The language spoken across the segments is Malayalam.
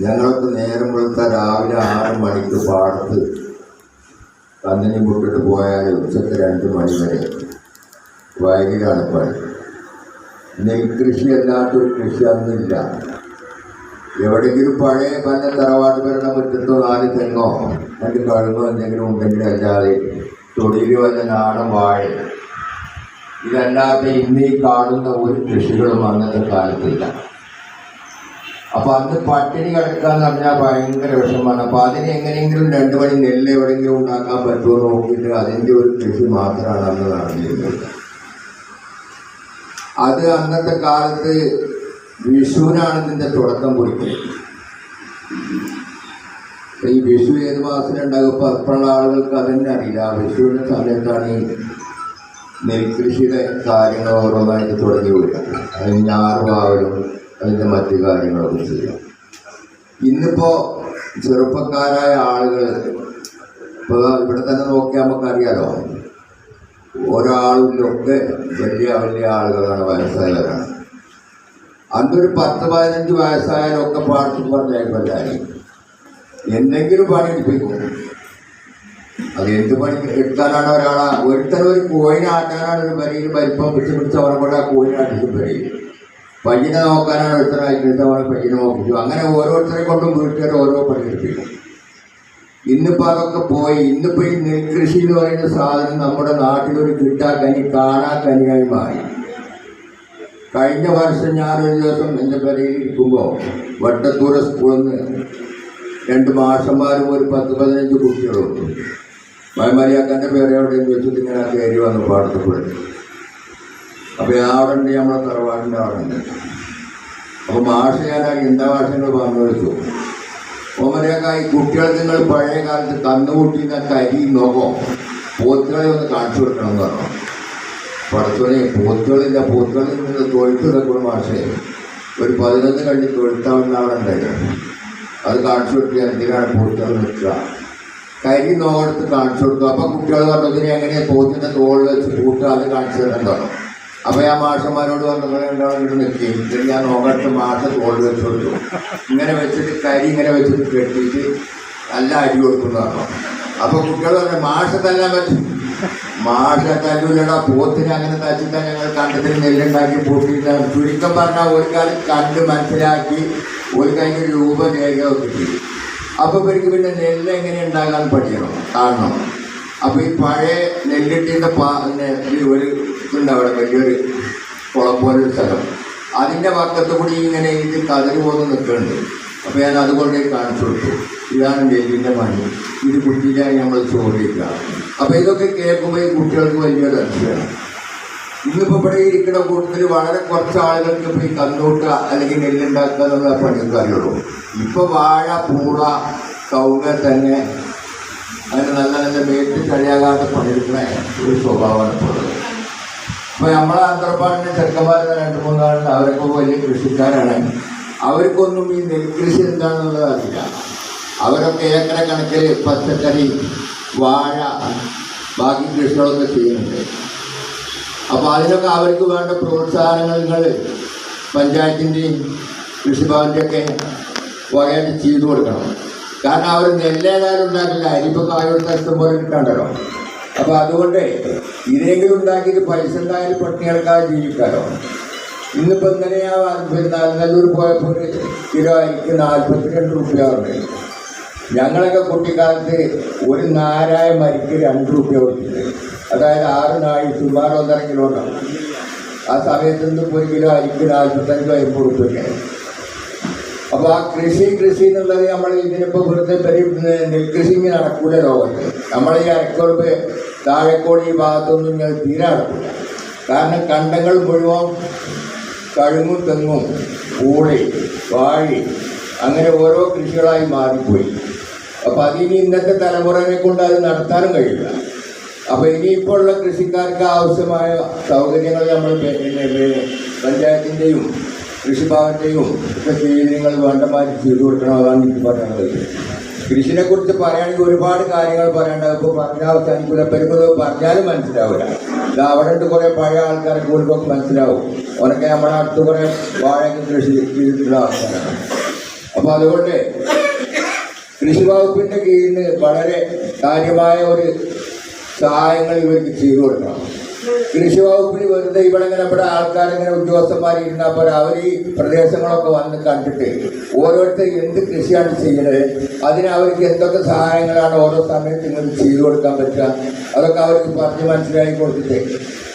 ഞങ്ങളൊക്കെ നേരം വെളുത്ത രാവിലെ ആറ് മണിക്ക് പാടത്ത് കന്നിനി പൊട്ടിട്ട് പോയാൽ ഉച്ചയ്ക്ക് രണ്ട് മണി വരെ. വയലിലാണ് പണി. നെൽകൃഷി അല്ലാത്തൊരു കൃഷി അന്നില്ല. എവിടെയെങ്കിലും പഴയ പല തറവാട്ട് വരണ മുറ്റത്തോ നാല് തെങ്ങോ രണ്ട് കഴുകോ എന്തെങ്കിലും ഉണ്ടെങ്കിൽ അല്ലാതെ തൊടിയിൽ വല്ല നാടൻ വാഴ. ഇതല്ലാതെ ഇന്ന് ഈ കാണുന്ന ഒരു കൃഷികളും അന്നത്തെ കാലത്തില്ല. അപ്പൊ അന്ന് പട്ടിണി കിടക്കാന്ന് പറഞ്ഞാൽ ഭയങ്കര വിഷമാണ് അപ്പൊ അതിന് എങ്ങനെയെങ്കിലും രണ്ടു മണി നെല്ല് എവിടെയെങ്കിലും ഉണ്ടാക്കാൻ പറ്റുമോ നോക്കിയിട്ട് അതിന്റെ ഒരു കൃഷി മാത്രമാണ് അന്ന് നടന്നിരുന്നത്. അത് അന്നത്തെ കാലത്ത് വിഷുവിനാണ് ഇതിന്റെ തുടക്കം കുറിക്കുന്നത്. ഈ വിഷു ഏത് മാസത്തിലുണ്ടാകും ഇപ്പൊ അപ്പുറമുള്ള ആളുകൾക്ക് അതന്നെ അറിയില്ല. ആ വിഷുവിന്റെ സമയത്താണ് ഈ നെൽകൃഷിയുടെ കാര്യങ്ങൾ ഓരോന്നായിട്ട് തുടങ്ങി വരിക അതിന് ഞാറുവാവലും അതിന്റെ മറ്റു കാര്യങ്ങളൊക്കെ ചെയ്യാം. ഇന്നിപ്പോ ചെറുപ്പക്കാരായ ആളുകൾ ഇപ്പോൾ ഇവിടെ തന്നെ നോക്കിയാൽ നമുക്കറിയാലോ ഒരാളിലൊക്കെ വലിയ വലിയ ആളുകളാണ് വയസ്സായവരാണ്. അന്നൊരു പത്ത് പതിനഞ്ച് വയസ്സായാലൊക്കെ പാട്ടും പറഞ്ഞേക്കൊല്ലായി എന്തെങ്കിലും പണി എടുപ്പിക്കും. അത് എന്ത് പണി എടുക്കാനാണ് ഒരാളെ ഒരുത്തരം ഒരു കോയിനെ ആട്ടാനാണ് ഒരു വരിയിൽ വലിപ്പം പിടിച്ച് പിടിച്ച് അവരെ കൊണ്ട് ആ കോയിനെ അടിച്ച് വരികയും പയ്യനെ നോക്കാനാണ് ഒരുത്തരായിട്ട് ഇത്തവണ പയ്യനെ നോക്കിച്ചു. അങ്ങനെ ഓരോരുത്തരെ കൊണ്ടും വീട്ടുകാർ ഓരോ പണി എടുപ്പിക്കും. ഇന്നിപ്പോൾ അതൊക്കെ പോയി. ഇന്നിപ്പോൾ ഈ നെൽകൃഷി എന്ന് പറയുന്ന സാധനം നമ്മുടെ നാട്ടിലൊരു കിട്ടാ കനി കാണാ കനിയായി മാറി. കഴിഞ്ഞ വർഷം ഞാനൊരു ദിവസം എന്റെ പെരയിൽ ഇരിക്കുമ്പോൾ വട്ടത്തൂര സ്കൂളിൽ നിന്ന് രണ്ട് മാഷന്മാരും ഒരു പത്ത് പതിനഞ്ച് കുട്ടികളും മൈമരിയാക്കന്റെ പേരെ എവിടെയെങ്കിലും വെച്ചിട്ട് ഇങ്ങനെ കയറി വന്ന് പാടത്തപ്പെടും അപ്പോൾ ആടുണ്ട് നമ്മുടെ തറവാടിന്റെ ആടുണ്ട് അപ്പോൾ മാഷ ഞാൻ എന്താ ഭാഷകൾ പറഞ്ഞു വെച്ചു. കുട്ടികൾ നിങ്ങൾ പഴയ കാലത്ത് കന്നുകൂട്ടിന്ന കരി നോക്കോ. പോത്തുകളെ ഒന്ന് കാണിച്ചു കൊടുക്കണം എന്ന് പറഞ്ഞു. പഠിച്ചോനെ പോത്തുകളില്ല പോത്തുകളിൽ നിന്ന് തൊഴുത്ത് വെക്കണം മാഷേ. ഒരു പതിനൊന്ന് കഴിഞ്ഞ് തൊഴുത്താവുന്ന അവിടെ ഉണ്ടായിരുന്നു അത് കാണിച്ചു കൊടുക്കുക എന്തിനാണ് പോത്തുകൾ നിൽക്കുക കരി നോക്കെടുത്ത് കാണിച്ചു കൊടുക്കുക അപ്പം കുട്ടികൾ പറഞ്ഞതിന് എങ്ങനെ പോത്തിന്റെ തോളിൽ വെച്ച് കൂട്ടുക? അത് കാണിച്ചു തരാൻ തുടങ്ങും അപ്പൊ ഞാൻ മാഷന്മാരോട് പറഞ്ഞു ഇവിടെ എന്നിട്ട് ഞാൻ നോക്കട്ട് മാഷ തോട് വെച്ച് കൊടുത്തു. ഇങ്ങനെ വെച്ചിട്ട് കരി ഇങ്ങനെ വെച്ചിട്ട് കെട്ടിയിട്ട് നല്ല അടി കൊടുക്കുന്നതാണ്. അപ്പോൾ അപ്പൊ കുട്ടികൾ പറഞ്ഞു മാഷ തല്ലാൻ പറ്റും. മാഷ തല്ലൂലടാ പോത്തിന് അങ്ങനെ തച്ചിട്ടാ ഞങ്ങൾ കണ്ടത്തിൽ നെല്ലുണ്ടാക്കി പൂട്ടിയിട്ടാണ്. ചുരുക്കം പറഞ്ഞാൽ ഒരു കാലം കണ്ട് മനസ്സിലാക്കി ഒരു കൈക്ക് രൂപ രേഖ കിട്ടി. അപ്പൊ ഇവർക്ക് പിന്നെ നെല്ല് എങ്ങനെ ഉണ്ടാകാൻ പഠിക്കണം കാണണം. അപ്പൊ ഈ പഴയ പിന്നെ ഒരു ഇതുണ്ട് അവിടെ വലിയൊരു കുളം പോലൊരു സ്ഥലം. അതിന്റെ പക്കത്ത് കൂടി ഇങ്ങനെ ഇത് കതിര് പോന്ന് നിൽക്കുന്നുണ്ട്. അപ്പോൾ ഞാൻ അതുകൊണ്ട് കാണിച്ചു കൊടുത്തു. ഇതാണ് നെല്ലിന്റെ പണി ഇത് കുട്ടിയിലായി നമ്മൾ ചോദിക്കുക. അപ്പോൾ ഇതൊക്കെ കേൾക്കുമ്പോൾ ഈ കുട്ടികൾക്ക് വലിയൊരു അതിശയാണ് ഇന്നിപ്പോ ഇവിടെ ഇരിക്കുന്ന കൂട്ടത്തിൽ വളരെ കുറച്ച് ആളുകൾക്ക് ഇപ്പൊ ഈ കന്നൂട്ട അല്ലെങ്കിൽ നെല്ലുണ്ടാക്കുക എന്നുള്ള പണിയൊക്കെ അറിയുള്ളൂ. ഇപ്പോൾ വാഴ പൂള കൗങ്ങ തന്നെ അതിന് നല്ല നല്ല മേറ്റ് കഴിയാകാതെ പണിയെടുക്കുന്ന ഒരു സ്വഭാവമാണ് ഇപ്പോൾ നമ്മൾ നമ്മളെ അന്തർപ്പാടിന്റെ ചെറുക്കന്മാരുടെ രണ്ട് മൂന്നാളുണ്ട് അവരൊക്കെ വലിയ കൃഷിക്കാരാണ്. അവർക്കൊന്നും ഈ നെൽകൃഷി എന്താണെന്നുള്ളത് അറിയില്ല. അവരൊക്കെ ഏക്കര കണക്കിൽ പച്ചക്കറി വാഴ ബാക്കി കൃഷികളൊക്കെ ചെയ്യുന്നുണ്ട്. അപ്പൊ അതിനൊക്കെ അവർക്ക് വേണ്ട പ്രോത്സാഹനങ്ങൾ നിങ്ങൾ പഞ്ചായത്തിന്റെയും കൃഷിഭവന്റെയൊക്കെ വകയായിട്ട് ചെയ്തു കൊടുക്കണം. കാരണം അവർ നെല്ലേതായാലും ഉണ്ടാക്കില്ല അരിപ്പ് ആയുർദ്ദേശം പോലെ കിട്ടണ്ടല്ലോ അപ്പൊ അതുകൊണ്ട് ഇതെങ്കിലും ഉണ്ടാക്കിയിട്ട് പൈസ ഉണ്ടായാലും പട്ടിണി കിടക്കാതെ ജീവിക്കാലോ. ഇന്നിപ്പോ ഇങ്ങനെയാ പിന്നെ നെല്ലൂർ പോയപ്പോൾ കിലോ അരിക്ക് നാൽപ്പത്തിരണ്ട് റുപ്യ ഉണ്ട്. ഞങ്ങളൊക്കെ കുട്ടിക്കാലത്ത് ഒരു നാരായ മരിക്ക് രണ്ട് രൂപ കൊടുത്തിട്ടുണ്ട്. അതായത് ആറ് നാഴി സുമാർ കിലോ ഉണ്ടാവും. ആ സമയത്ത് നിന്ന് ഒരു കിലോ അരിക്ക് നാൽപ്പത്തഞ്ചോ അമ്പത് റുപ്യൊക്കെ അപ്പൊ ആ കൃഷി കൃഷി എന്നുള്ളത് നമ്മൾ ഇതിനിപ്പോ വെറുതെ പരിപാടി നെൽകൃഷി നടക്കൂല ലോകത്ത്. നമ്മൾ ഈ അരക്കുറപ്പ് താഴെക്കോട് ഈ ഭാഗത്തൊന്നും ഇങ്ങനെ തീരെ നടക്കില്ല കാരണം കണ്ടങ്ങൾ മുഴുവൻ കഴുങ്ങും തെങ്ങും പൂളി വാഴി അങ്ങനെ ഓരോ കൃഷികളായി മാറിപ്പോയി. അപ്പൊ അതിന് ഇന്നത്തെ തലമുറനെ കൊണ്ട് അത് നടത്താനും കഴിയില്ല. അപ്പൊ ഇനിയിപ്പോൾ ഉള്ള കൃഷിക്കാർക്ക് ആവശ്യമായ സൗകര്യങ്ങൾ നമ്മൾ പിന്നെ പിന്നെ ഒക്കെ കൃഷിഭവന്റെയും നിങ്ങൾ വേണ്ടമാതിരി ചെയ്തു കൊടുക്കണം അതാണ് എനിക്ക് പറയാനുള്ളത്. കൃഷിനെ കുറിച്ച് പറയുകയാണെങ്കിൽ ഒരുപാട് കാര്യങ്ങൾ പറയാനുണ്ടാവും ഇപ്പോൾ പറഞ്ഞാൽ അവസാനിക്കൂല. പെരുമ്പത് പറഞ്ഞാലും മനസ്സിലാവില്ല ഇത് അവിടെ ഉണ്ട് കുറേ പഴയ ആൾക്കാരെ കൂടുമ്പോൾ മനസ്സിലാവും. ഉനക്കെ നമ്മുടെ അടുത്ത് കുറേ വാഴയൊക്കെ കൃഷി ചെയ്തിട്ടുള്ള ആൾക്കാരാണ്. അപ്പോൾ അതുകൊണ്ട് കൃഷി വകുപ്പിന്റെ കീഴിൽ വളരെ കാര്യമായ ഒരു സഹായങ്ങൾ ഇവർക്ക് ചെയ്തു കൊടുക്കണം. കൃഷി വകുപ്പിന് വെറുതെ ഇവിടെ ഇങ്ങനെ ഇവിടെ ആൾക്കാരിങ്ങനെ ഉദ്യോഗസ്ഥന്മാർ ഇരുന്നപ്പോൾ അവർ ഈ പ്രദേശങ്ങളൊക്കെ വന്ന് കണ്ടിട്ട് ഓരോരുത്തർ എന്ത് കൃഷിയാണ് ചെയ്യുന്നത് അതിന് അവർക്ക് എന്തൊക്കെ സഹായങ്ങളാണ് ഓരോ സമയത്ത് ഇങ്ങനെ ചെയ്തു കൊടുക്കാൻ പറ്റുക അതൊക്കെ അവർക്ക് പറഞ്ഞ് മനസ്സിലാക്കി കൊടുത്തിട്ട്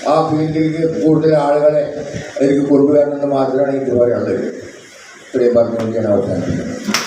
ആ ഫീൽഡിലേക്ക് കൂടുതൽ ആളുകളെ അവർക്ക് കൊണ്ടുവരണമെന്ന് മാത്രമാണ് എനിക്ക് പറയാനുള്ളത്. ഇത്രയും പറഞ്ഞുകൊണ്ട് ഞാൻ അവസാനിക്കുന്നത്